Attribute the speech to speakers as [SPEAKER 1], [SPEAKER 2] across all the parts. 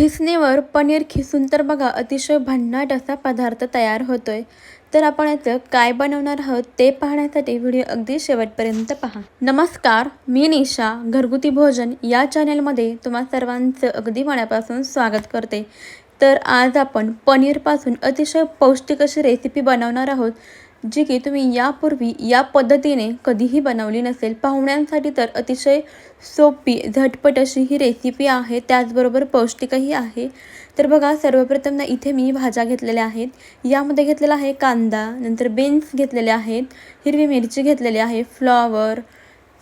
[SPEAKER 1] खिसणीवर पनीर खिसून तर बघा अतिशय भन्नाट असा पदार्थ तयार होतोय. तर आपण याचं काय बनवणार आहोत ते पाहण्यासाठी व्हिडिओ अगदी शेवटपर्यंत पहा. नमस्कार मी निशा घरगुती भोजन या चॅनेलमध्ये तुम्हा सर्वांचं अगदी मनापासून स्वागत करते. तर आज आपण पनीरपासून अतिशय पौष्टिक अशी रेसिपी बनवणार आहोत. जी की तुम्ही यापूर्वी या पद्धतीने कधीही बनवली नसेल. पाहुण्यांसाठी तर अतिशय सोपी झटपट अशी ही रेसिपी आहे. त्याचबरोबर पौष्टिकही आहे. तर बघा सर्वप्रथम ना इथे मी भाज्या घेतलेल्या आहेत. यामध्ये घेतलेला आहे कांदा नंतर बीन्स घेतलेले आहेत हिरवी मिरची घेतलेली आहे फ्लॉवर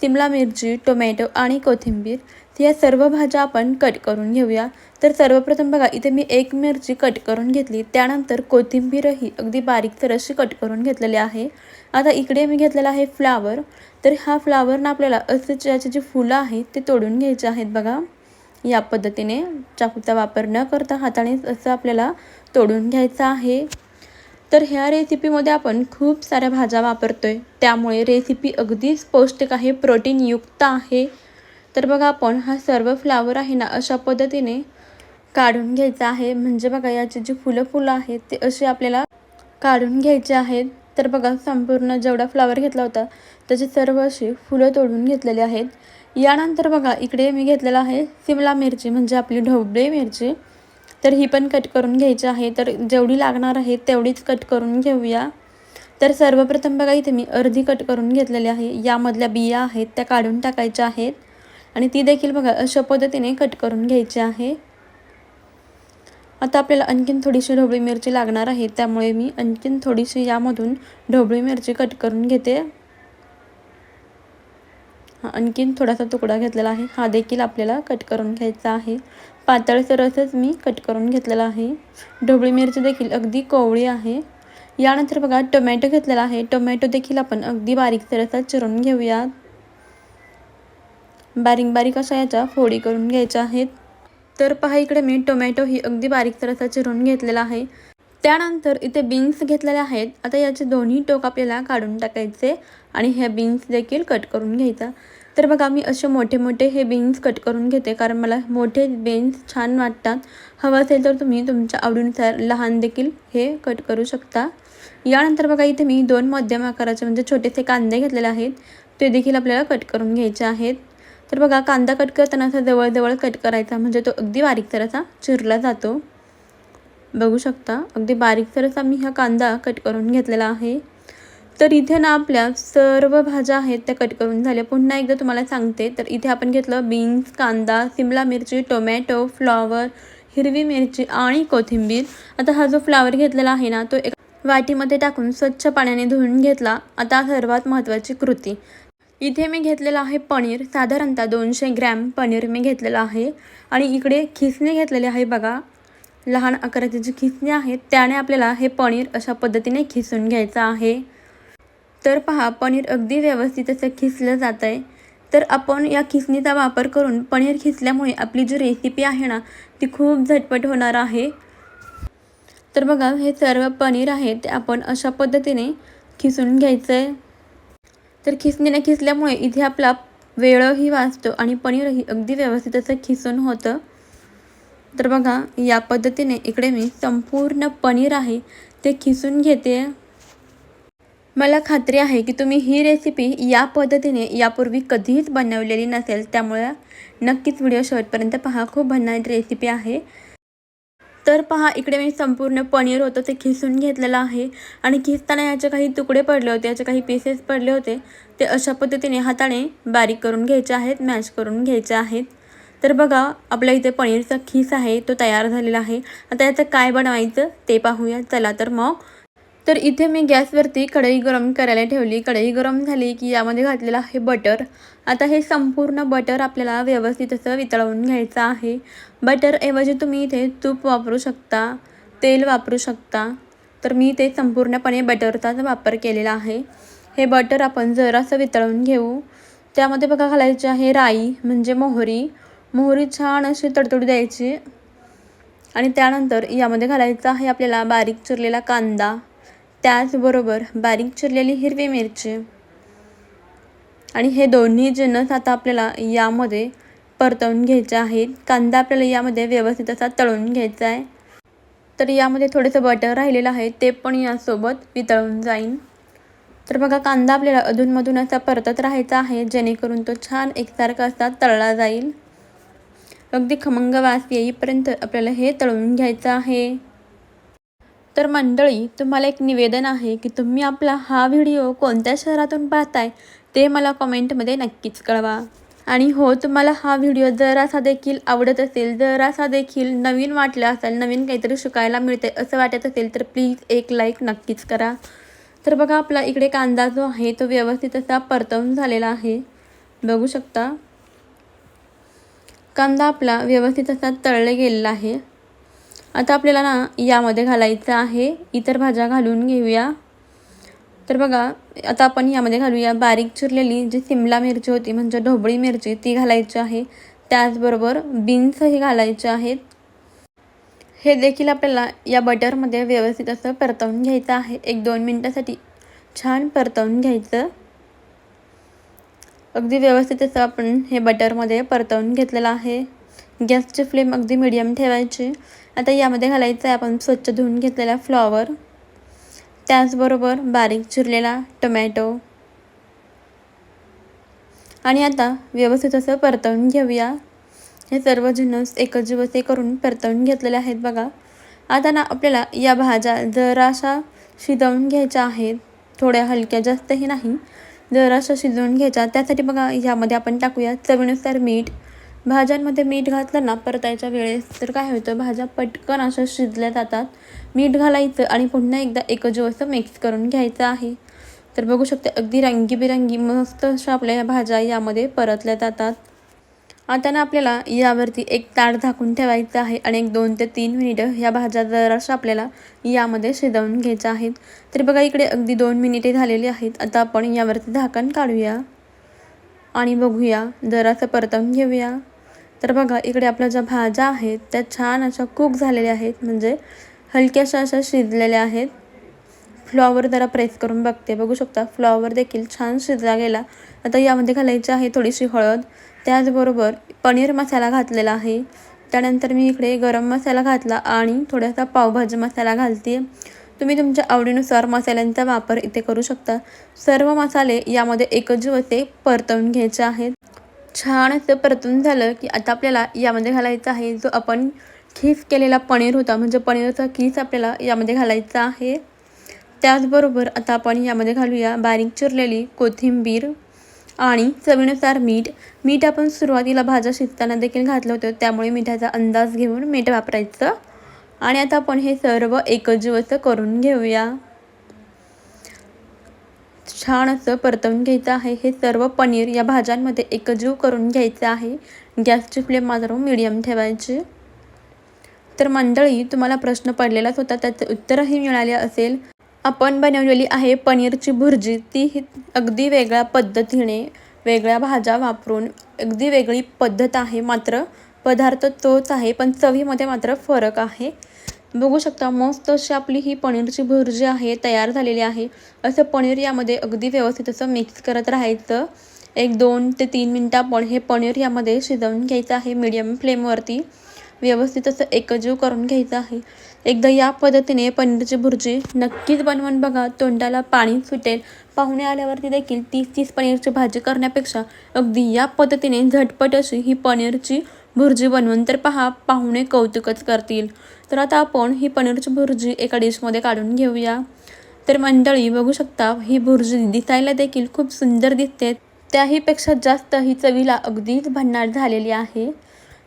[SPEAKER 1] सिमला मिरची टोमॅटो आणि कोथिंबीर या सर्व भाज्या आपण कट करून घेऊया. तर सर्वप्रथम बघा इथे मी एक मिरची कट करून घेतली. त्यानंतर कोथिंबीरही अगदी बारीक अशी कट करून घेतलेली आहे. आता इकडे मी घेतलेला आहे फ्लावर तर हा फ्लावरनं आपल्याला असं याची जी फुलं आहेत ते तोडून घ्यायचे आहेत बघा. या पद्धतीने. चाकूचा वापर न करता हातानेच असं आपल्याला तोडून घ्यायचं आहे. तर ह्या रेसिपीमध्ये आपण खूप साऱ्या भाज्या वापरतो आहे त्यामुळे रेसिपी अगदीच पौष्टिक आहे प्रोटीनयुक्त आहे. तर बघा आपण हा सर्व फ्लावर आहे ना अशा पद्धतीने काढून घ्यायचा आहे. म्हणजे बघा याची जी फुलं फुलं आहेत ते असे आपल्याला काढून घ्यायचे आहेत. तर बघा संपूर्ण जेवढा फ्लावर घेतला होता त्याची सर्व अशी फुलं तोडून घेतलेली आहेत. यानंतर बघा इकडे मी घेतलेला आहे सिमला मिरची म्हणजे आपली ढोबळी मिरची. तर ही पण कट करून घ्यायची आहे. तर जेवढी लागणार आहे तेवढीच कट करून घेऊया. तर सर्वप्रथम बघा इथे मी अर्धी कट करून घेतलेली आहे. यामधल्या बिया आहेत त्या काढून टाकायच्या आहेत. आणि ती देखील बघा अशा पद्धतीने कट करून घ्यायची आहे. आता आपल्याला आणखीन थोडीशी ढोबळी मिरची लागणार आहे त्यामुळे मी आणखीन थोडीशी यामधून ढोबळी मिरची कट करून घेते. हा आणखीन थोडासा तुकडा घेतलेला आहे. हा देखील आपल्याला कट करून घ्यायचा आहे. पातळसर असंच मी कट करून घेतलेला आहे. ढोबळी मिरची देखील अगदी कोवळी आहे. यानंतर बघा टोमॅटो घेतलेला आहे. टोमॅटो देखील आपण अगदी बारीक सरसात चिरून घेऊयात. बारीक बारीक अशा याच्या फोडी करून घ्यायच्या आहेत तर पहा इकडे मी टोमॅटो ही अगदी बारीक सरसा चिरून घेतलेला आहे. त्यानंतर इथे बीन्स घेतलेले आहेत. आता याचे दोन्ही टोक आपल्याला काढून टाकायचे आणि ह्या बीन्स देखील कट करून घ्यायचा. तर बघा मी असे मोठे मोठे हे बीन्स कट करून घेते कारण मला मोठे बीन्स छान वाटतात. हवं असेल तर तुम्ही तुमच्या आवडीनुसार लहान देखील हे कट करू शकता. यानंतर बघा इथे मी दोन मध्यम आकाराचे म्हणजे छोटेसे कांदे घेतलेले आहेत. ते देखील आपल्याला कट करून घ्यायचे आहेत. तर बघा कांदा कट करताना असा जवळजवळ कट करायचा म्हणजे तो अगदी बारीक असा चिरला जातो. बघू शकता अगदी बारीकसर असा मी हा कांदा कट करून घेतलेला आहे. तर इथे ना आपल्या सर्व भाज्या आहेत त्या कट करून झाल्या. पुन्हा एकदा तुम्हाला सांगते. तर इथे आपण घेतलं बीन्स कांदा सिमला मिरची टोमॅटो फ्लॉवर हिरवी मिरची आणि कोथिंबीर. आता हा जो फ्लावर घेतलेला आहे ना तो एक वाटीमध्ये टाकून स्वच्छ पाण्याने धुवून घेतला. आता सर्वात महत्त्वाची कृती. इथे मी घेतलेलं आहे पनीर. साधारणतः दोनशे ग्रॅम पनीर मी घेतलेलं आहे. आणि इकडे खिसणी घेतलेले आहे बघा. लहान आकाराचे जी खिसणी आहेत त्याने आपल्याला हे पनीर अशा पद्धतीने खिसून घ्यायचं आहे. तर पहा पनीर अगदी व्यवस्थित असं खिसलं जात आहे तर आपण या खिसणीचा वापर करून पनीर खिसल्यामुळे आपली जी रेसिपी आहे ना ती खूप झटपट होणार आहे. तर बघा हे सर्व पनीर आहे ते आपण अशा पद्धतीने खिसून घ्यायचं आहे तर खिसणीने खिसल्यामुळे इथे आपला वेळही वाचतो आणि पनीरही अगदी व्यवस्थित असं खिसून होतं. तर बघा या पद्धतीने इकडे मी संपूर्ण पनीर आहे ते खिसून घेते मला खात्री आहे की तुम्ही ही रेसिपी या पद्धतीने यापूर्वी कधीच बनवलेली नसेल त्यामुळे नक्कीच व्हिडिओ शेवटपर्यंत पहा. खूप भन्नाट रेसिपी आहे. तर पहा इकडे मी संपूर्ण पनीर होतं ते खिसून घेतलेलं आहे. आणि खिसताना याचे काही तुकडे पडले होते याचे काही पीसेस पडले होते. ते अशा पद्धतीने हाताने बारीक करून घ्यायचे आहेत मॅश करून घ्यायचे आहेत. तर बघा आपल्या इथे पनीरचा खीस आहे तो तयार झालेला आहे. आता याचं काय बनवायचं ते पाहूया. चला तर मग तर इथे मी गॅसवरती कढई गरम करायला ठेवली. कढई गरम झाली की यामध्ये घातलेलं आहे बटर. आता हे संपूर्ण बटर आपल्याला व्यवस्थित असं वितळवून घ्यायचं आहे. बटरऐवजी तुम्ही इथे तूप वापरू शकता तेल वापरू शकता. तर मी ते संपूर्णपणे बटरचाच वापर केलेला आहे. हे बटर आपण जरासं वितळवून घेऊ. त्यामध्ये बघा घालायचे आहे राई म्हणजे मोहरी. मोहरी छान अशी तडतडू द्यायची. आणि त्यानंतर यामध्ये घालायचं आहे आपल्याला बारीक चिरलेला कांदा. त्याचबरोबर बारीक चिरलेली हिरवी मिरची. आणि हे दोन्ही जिन्नस आता आपल्याला यामध्ये परतवून घ्यायचे आहेत. कांदा आपल्याला यामध्ये व्यवस्थित असा तळून घ्यायचा आहे. तर यामध्ये थोडंसं बटर राहिलेलं आहे ते पण यासोबत वितळून जाईल तर बघा कांदा आपल्याला अधूनमधून असा परतत राहायचा आहे जेणेकरून तो छान एकसारखा असा तळला जाईल. अगदी खमंग वास येईपर्यंत आपल्याला हे तळून घ्यायचं आहे. तर मंडळी तुम्हाला एक निवेदन आहे की तुम्ही आपला हा व्हिडिओ कोणत्या शहरातून पाहताय ते मला कमेंटमध्ये नक्कीच कळवा. आणि हो तुम्हाला हा व्हिडिओ जरासा देखील आवडत असेल जरासा देखील नवीन वाटला असेल नवीन काहीतरी शिकायला मिळते असं वाटत असेल तर प्लीज एक लाईक नक्कीच करा. तर बघा आपला इकडे कांदा जो आहे तो व्यवस्थित असा परतवून झालेला आहे. बघू शकता. कांदा आपला व्यवस्थित असा तळले गेलेला आहे. आता आपल्याला ना यामध्ये घालायचं आहे. इतर भाज्या घालून घेऊया. तर बघा आता आपण यामध्ये घालूया बारीक चिरलेली जी सिमला मिरची होती म्हणजे ढोबळी मिरची ती घालायची आहे. त्याचबरोबर बीन्सही घालायचे आहेत. हे देखील आपल्याला या बटरमध्ये व्यवस्थित असं परतवून घ्यायचं आहे. एक दोन मिनटासाठी छान परतवून घ्यायचं. अगदी व्यवस्थित असं आपण हे बटरमध्ये परतवून घेतलेलं आहे. गॅसची फ्लेम अगदी मिडियम ठेवायची. आता यामध्ये घालायचं आहे आपण स्वच्छ धुवून घेतलेला फ्लॉवर त्याचबरोबर बारीक चिरलेला टोमॅटो आणि आता व्यवस्थित असं परतवून घेऊया. हे सर्व जिन्नस एकच करून परतवून घेतलेले आहेत बघा. आता ना आपल्याला या भाज्या जराशा शिजवून घ्यायच्या आहेत. थोड्या हलक्या जास्तही नाही. जराशा शिजवून घ्यायच्या. त्यासाठी बघा यामध्ये आपण टाकूया चवीनुसार मीठ भाज्यांमध्ये मीठ घातलं ना परतायच्या वेळेस तर काय होतं भाज्या पटकन अशा शिजल्या जातात. मीठ घालायचं आणि पुन्हा एकदा एकजीव असं मिक्स करून घ्यायचं आहे. तर बघू शकते अगदी रंगीबिरंगी मस्त अशा आपल्या भाज्या यामध्ये परतल्या जातात. आता ना आपल्याला यावरती एक ताट झाकून ठेवायचं आहे आणि एक दोन ते तीन मिनिटं ह्या भाज्या जराशा आपल्याला यामध्ये शिजवून घ्यायच्या आहेत. तर बघा इकडे अगदी दोन मिनिटे झालेली आहेत. आता आपण यावरती झाकण काढूया. आणि बघूया जरासं परतवून घेऊया. तर बघा इकडे आपल्या ज्या भाज्या आहेत त्या छान अशा कुक झालेल्या आहेत. म्हणजे हलक्याशा अशा शिजलेल्या आहेत. फ्लॉवर जरा प्रेस करून बघते. बघू शकता फ्लॉवर देखील छान शिजला गेला. आता यामध्ये घालायची आहे थोडीशी हळद. त्याचबरोबर पनीर मसाला घातलेला आहे. त्यानंतर मी इकडे गरम मसाला घातला आणि थोडासा पावभाजी मसाला घालते तुम्ही तुमच्या आवडीनुसार मसाल्यांचा वापर इथे करू शकता. सर्व मसाले यामध्ये एकजीव ते परतवून घ्यायचे आहेत. छान असं परतून झालं की आता आपल्याला यामध्ये घालायचा आहे जो आपण खीस केलेला पनीर होता म्हणजे पनीरचा खीस आपल्याला यामध्ये घालायचा आहे. त्याचबरोबर आता आपण यामध्ये घालूया बारीक चिरलेली कोथिंबीर आणि चवीनुसार मीठ. मीठ आपण सुरुवातीला भाज्या शिजताना देखील घातलं होतं त्यामुळे मिठाचा अंदाज घेऊन मीठ वापरायचं. आणि आता आपण हे सर्व एकजीव असं करून घेऊया. छान असं परतवून घ्यायचं आहे. हे सर्व पनीर या भाज्यांमध्ये एकजीव करून घ्यायचं आहे. गॅसची फ्लेम मात्र मीडियम ठेवायची. तर मंडळी तुम्हाला प्रश्न पडलेलाच होता त्याचं उत्तरही मिळाले असेल. आपण बनवलेली आहे पनीरची भुर्जी. ती ही अगदी वेगळ्या पद्धतीने वेगळ्या भाज्या वापरून अगदी वेगळी पद्धत आहे. मात्र पदार्थ तोच आहे पण चवीमध्ये मात्र फरक आहे. बघू शकता मस्त अशी आपली ही पनीरची भुर्जी आहे तयार झालेली आहे. असं पनीर यामध्ये अगदी व्यवस्थित असं मिक्स करत राहायचं. एक दोन ते तीन मिनटं आपण हे पनीर यामध्ये शिजवून घ्यायचं आहे मीडियम फ्लेमवरती व्यवस्थित असं एकजीव करून घ्यायचं आहे. एकदा या पद्धतीने पनीरची भुर्जी नक्कीच बनवून बघा. तोंडाला पाणी सुटेल. पाहुणे आल्यावरती देखील तीस तीस पनीरची भाजी करण्यापेक्षा अगदी या पद्धतीने झटपट अशी ही पनीरची भुर्जी बनवून तर पहा पाहुणे कौतुकच करतील. तर आता आपण ही पनीरची भुर्जी एका डिशमध्ये काढून घेऊया. तर मंडळी बघू शकता ही भुर्जी दिसायला देखील खूप सुंदर दिसते. त्याहीपेक्षा जास्त ही चवीला अगदीच भन्नाट झालेली आहे.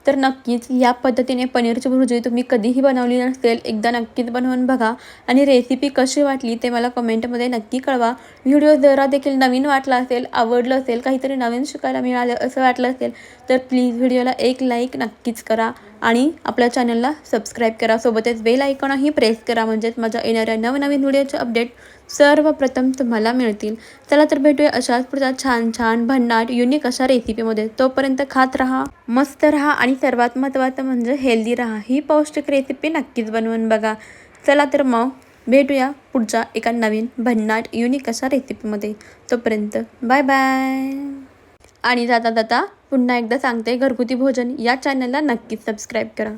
[SPEAKER 1] तर नक्कीच या पद्धतीने पनीरची भुर्जी तुम्ही कधीही बनवली नसेल एकदा नक्कीच बनवून बघा. आणि रेसिपी कशी वाटली ते मला कमेंटमध्ये नक्की कळवा. व्हिडिओ जरा देखील नवीन वाटला असेल आवडलं असेल काहीतरी नवीन शिकायला मिळालं असं वाटलं असेल तर प्लीज व्हिडिओला एक लाईक नक्कीच करा. आणि आपल्या चॅनलला सबस्क्राईब करा. सोबतच बेल आयकॉनही प्रेस करा. म्हणजेच माझ्या येणाऱ्या नवनवीन व्हिडिओचे अपडेट सर्वप्रथम तुम्हाला मिळतील. चला तर भेटूया अशाच पुढच्या छान छान भन्नाट युनिक अशा रेसिपीमध्ये तोपर्यंत खात राहा मस्त राहा आणि सर्वात महत्त्वाचं म्हणजे हेल्दी राहा. ही पौष्टिक रेसिपी नक्कीच बनवून बघा. चला तर मग भेटूया पुढच्या एका नवीन भन्नाट युनिक अशा रेसिपीमध्ये तोपर्यंत बाय बाय आणि जाता जाता पुन्हा एकदा सांगते घरगुती भोजन या चॅनलला नक्कीच सबस्क्राईब करा.